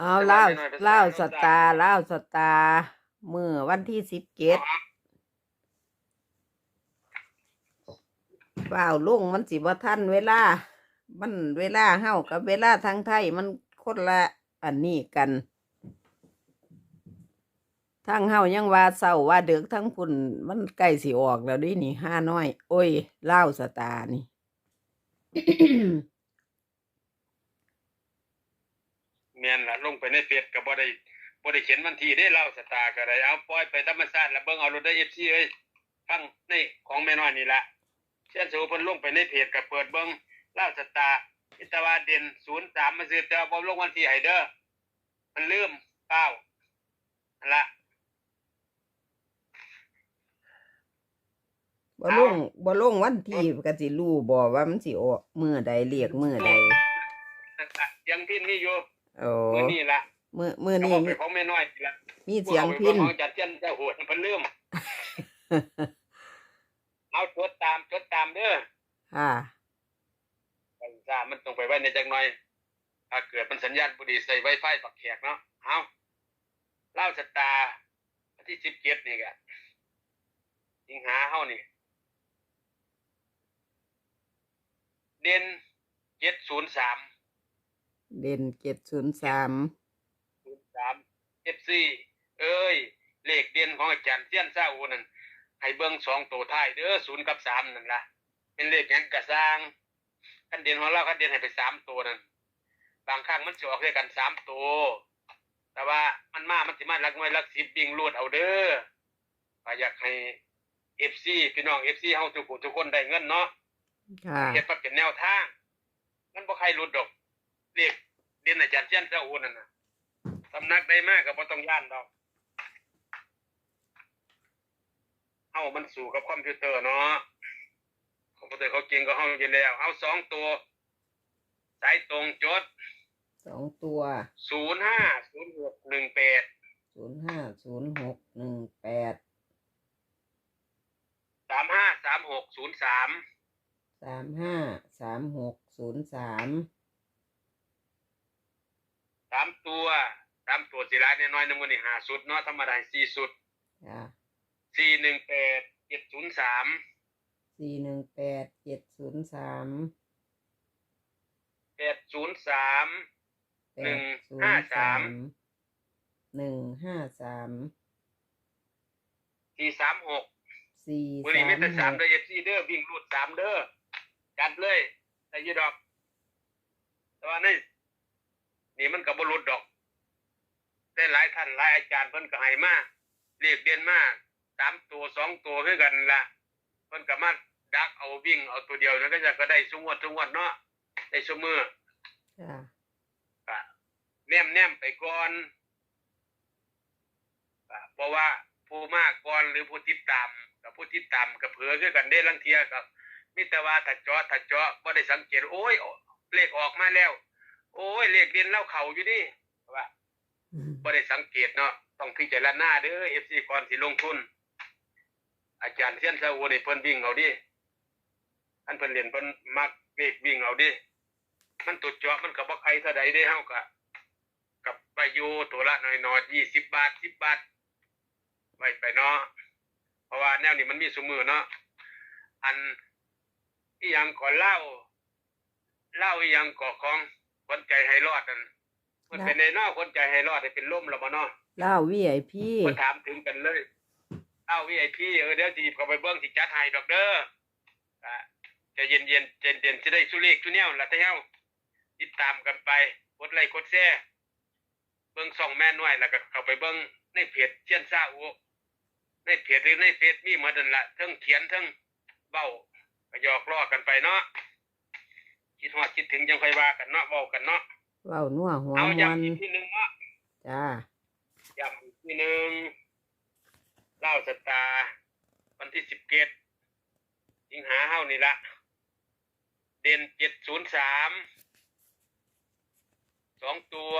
เอาเล่าเล่าสตาร์เล่าสตาร์มือวันที่สิบเจ็ดเปล่าลุงมันสิบ่ทันเวลา มันเวลาเฮากับเวลาทางไทยมันคนละอันนี้กันทางเฮายังว่าเศร้าว่าเดึกทั้งพุ่นมันใกล้สิออกแล้วเดินี่ห้าน้อย โอ้ยเล่าสตาร์นี่ แม่นล่ะล งไปในเพจก็บ่ได้บ่ได้เขียนวันที่ได้เล่าสตาร์ก็ได้เอาปล่อยไปธรรมชาติแล้วเบิ่งเอารถได้ FC เอ้ยฟังในของแม่น้อยนี่ล่ะเช่นสูเพิ่นลงไปในเพจก็เปิดเบิ่งเล่าสตาร์อิตาวาเด่น03มาซื้อแต่ว่าบ่ลงวันที่ให้เด้อมันลืมเป้านั่นล่ะบ่ลงบ่ลงวันที่ก็สิรู้บ่ว่ามันสิออกมื้อใดเรียกมื้อใดยังพินนี่อยู่ โอ้มื้อนี้ล่ะมื้อมื้อก็นี้บอกมีไปของแม่น้อยนี่ล่ะมีเสียงพินผู้เอาไปเบิ่งเอาจัดเจยนเจ้าโหดเพิ่นลืมเอาจดตามจดตามเด้อค่ะไปซ่ามันต้องไปไว้ในจักหน่อย ถ้าเกิดมันสัญญาณบุดีใส่ไวไฟปักแขกเนาะเอาเล่าสตาร์วันที่สิบเจ็ดนี่กะสิงหาเฮานี่เด่นเจ็ดศูนย์สาม เด่น703ศูนย์สามเอฟซีเอ้ย เลขเด่นของอาจารย์เซียนซาอูนั่นให้เบิ่งสองตัวท้ายเด้อศูนย์กับสามนั่นล่ะเป็นเลขหยังกระสร้างคันเด่นของเราคันเด่นให้ไปสามตัวนั่นบางครั้งมันจะออกด้วยกันสามตัวแต่ว่ามันมา มันสิมาลักหน่วยลักสิบบิงรูดเอาเด้อก็อยากให้เอฟซีพี่น้องเอฟซีเฮาทุกคนทุกคนได้เงินเนาะค่ะเฮ็ดมาเป็นแนวทาง มันบ่ใครรุดดอก เรียกเด่นอาจารย์เชียนเจ้าอูนั่นน่ะสำนักใดมากก็บ่ต้องย่านดอกเฮามันสู่กับคอมพิวเตอร์เนาะคอมพิวเตอร์เขาเก่งก็เฮาอยู่แล้ว เอาสองตัว สายตรงจดสองตัวศูนย์ห้าศูนย์หกหนึ่งแปด050618สามห้าสามหกศูนย์สาม353603สาม ตัวสามตัวสิร้ายน้อยๆนึงวันนี้หาสุดเนาะธรรมดาสี่สุดจ้ะสี่หนึ่งแปดเจ็ดศูนย์สาม418703แปดศูนย์สามหนึ่งห้าสามหนึ่งห้าสามสี่สามหกสี่วันนี้สาไม่มแต่หสามกเด้อเอฟซีเด้อวิ่งรูดสามเด้อจัดเลยแต่ยีดอกแต่ว่านี่ นี่มันกับบรุษดอก ได้หลายท่านหลายอาจารย์เพิ่นก็ให้มาเรียกเรียนมาสามตัวสองตัวคือกันละเพิ่นก็มาดักเอาวิ่งเอาตัวเดียวนั้นก็จะก็ได้สงวดสงวดเนาะได้สมือจ้ะก็แนมแนมไปก่อนก็เพราะว่าผู้มากก่อนหรือผู้ติดตามกับผู้ติดตามกับเผือคือกันได้ลังเทียกับมิแต่ว่าถ้าเจาะถ้าเจาะบ่ได้สังเกตโอ้ยเลขออกมาแล้ว โอ้ยเลขเด่นเล่าเข่าอยู่ดิว่าอืมบ่ได้สังเกตเนาะต้องพิจารณาเด้อ FC ก่อนสิลงทุน อาจารย์เซียนซาอูนี่เพิ่นวิ่งเอาดิอันเพิ่นเรียนเพิ่นมักเลขวิ่งเอาดิมันตุดเจาะมันก็บ่ใครเท่าใดเด้เฮาก็กับไปอยู่ตัวละน้อยๆ20บาท10บาทไว้ไปเนาะเพราะว่าแนวนี้มันมีซุมือเนาะอันอีหยังก่อนเล่าเล่าอีหยังก่อของ คนใจให้รอดนั่นมันเป็นในเนาะคนใจให้รอดให้เป็นล่มแล้วบ่เนาะเล่าวีไอพีมาถามถึงกันเลยเอ้าวีไอพีเออเดี๋ยวจีบเข้าไปเบิ้งสิจัดให้ดอกเด้ออะใจะเย็นเย็นเย็นเย็นจะได้สุเลขสุเนียวละเท้าติดตามกันไปกดไลค์กดแชร์เบิ้งส่องแม่น้อยแล้วก็เข้าไปเบิ้งในเพจเชียนซาอูในเพจหรือในเฟซมีหมาดันละเทั้งเขียนเทั้งเบ้าก็หยอกล้อกันไปเนาะ คิดฮอดคิดถึงยังค่อยว่ากันเนาะเว้ากันเนาะเว้านัวหัวเอามวนย้ำอีกทีหนึงเนาะจ้าย้ำอีกทีหนึ่งเล่าสตาร์วันที่สิบเกตสิงหาเฮานี่ละเด่นเจ็ดศูนย์สามสองตัว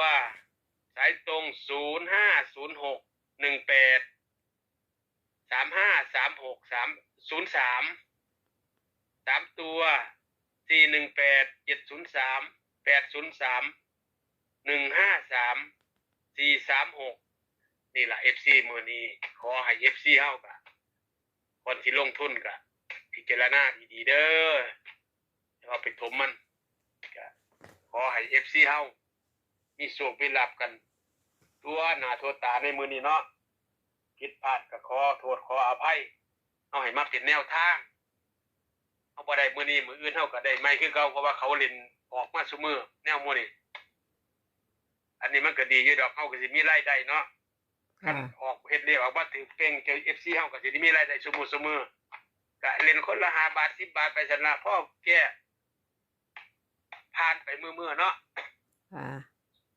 สายตรงศูนย์ห้าศูนย์หกหนึ่งแปดสามห้าสามหกสามศูนย์สามสามตัว สี่หนึ่งแปดเจ็ดศูนย์สามแปดศูนย์สามหนึ่งห้าสามสี่สามหกนี่แหละเอฟซีมือนี้ ขอให้เอฟซีเฮากะคนที่ลงทุนกะพิจารณาดีๆเด้อเอาไปถมมันก็ขอให้เอฟซีเฮามีโชคมีลาบกัน ตัวหน้าตัวตาในมือนี้เนาะผิดพลาดก็ขอโทษขออภัย เอาให้มาเป็นแนวทาง เอาบ่ได้มือนี้มืออื่นเฮาก็ได้ไม่คือเก่าเพราะว่าเขาเล่นออกมาซุมือแนวมื้อนี้อันนี้มันก็ดีอยู่ดอกเฮาก็สิมีรายได้เนาะค่ะออกเฮ็ดเรียกออกมาถึงเก่งเจอ FC เฮาก็สิได้มีรายได้ซุมือซุมือก็เล่นคนละ5บาท10บาทไปซั่นละพ่อแก่ผ่านไปมื้อๆเนาะค่ะ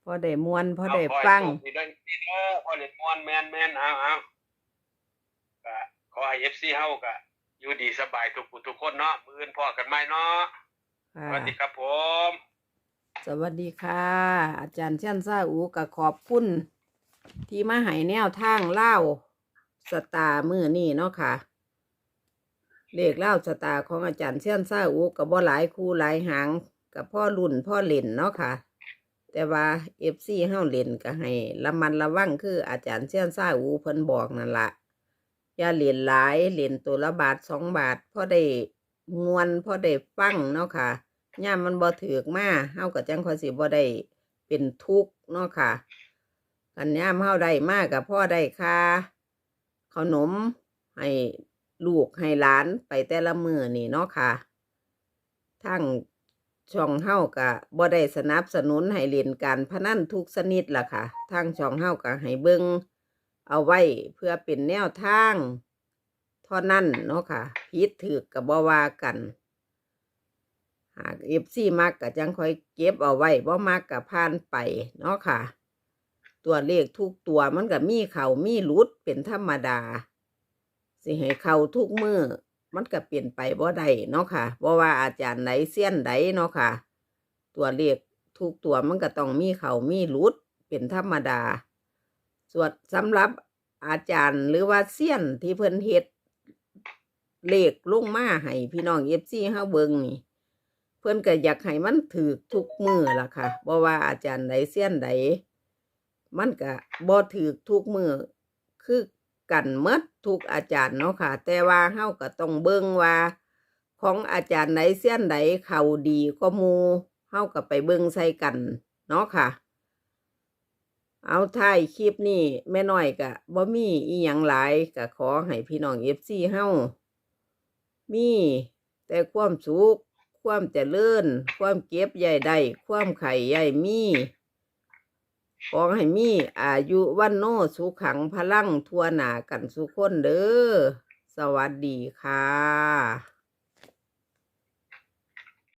พอได้มวนพอได้เาขให้ฟังโชคดีเด้อดีเด้อพอเล่นม่วนแม่นแม่นเอาเอาก็ขอให้ FC เฮาก็ อยู่ดีสบายทุกผู้ทุกคนเนาะมื้ออื่นพอกันใหม่เนาะสค่ะวัสดีครับผม สวัสดีค่ะ อาจารย์เช่นซาอูก็ขอบคุณ ที่มาให้แนวทางเล่าสตาร์มือนี่เนาะค่ะ เลขเล่าสตาร์ของอาจารย์เช่นซาอูกับบ่หลายคู่หลายหางกับพ่อรุ่นพ่อเล่นเนาะค่ะ แต่ว่าเอฟซีเฮาเล่นก็ให้ระมันระวังคืออาจารย์เช่นซาอูเพิ่นบอกนั่นละ อย่าเล่นหลายเล่นตัวละบาทสองบาทพอได้มวนพอได้ฟังเนาะค่ะย่ามมันบ่ถือกมาเฮาก็จังคอยสิบ่ได้เป็นทุกข์เนาะค่ะคันย่ามเฮาได้มากกับพ่อได้ค่าขนมให้ลูกให้หลานไปแต่ละมือนี่เนาะค่ะทั้งช่องเฮาก็บ่ได้สนับสนุนให้เล่นการพนันทุกชนิดล่ะค่ะทางช่องเฮาก็ให้เบิ่ง เอาไว้เพื่อเป็นแนวทางเท่านั้นเนาะค่ะผิดถูกก็บ่ว่ากัน หากเอฟซีมักก็จังค่อยเก็บเอาไว้บ่มักก็ผ่านไปเนาะค่ะ ตัวเลขทุกตัวมันก็มีเขามีหลุดเป็นธรรมดา สิให้เขาทุกมือมันก็เปลี่ยนไปบ่ได้เนาะค่ะบ่ว่าอาจารย์ไหนเสี้ยนใดเนาะค่ะ ตัวเลขทุกตัวมันก็ต้องมีเขามีหลุดเป็นธรรมดา ส่วนสำหรับอาจารย์หรือว่าเสี้ยนที่เพิ่นเฮ็ดเลขลงมาให้พี่น้องเอฟซีเฮาเบิงนี่ เพื่อนก็อยากให้มันถือทุกมือล่ะค่ะบ่ว่าอาจารย์ใดเสี้ยนใดมันก็บ่ถือทุกมือคือกันเมดทุกอาจารย์เนาะค่ะ แต่ว่าเฮาก็ต้องเบิ่งว่า ของอาจารย์ใดเสี้ยนใดเขาดีก็มูเฮาก็ไปเบิ่งใส่กันเนาะค่ะ เอาท้ายคลิปนี้แม่น้อยก็บ่มีอีหยังหลายก็ขอให้พี่น้อง FC เฮามีแต่ความสุขความเจริญความเก็บใหญ่ได้ความไข่ใหญ่มีขอให้มีอายุวันโนสุขังพลังทั่วหนากันสุขคนเด้อสวัสดีค่ะ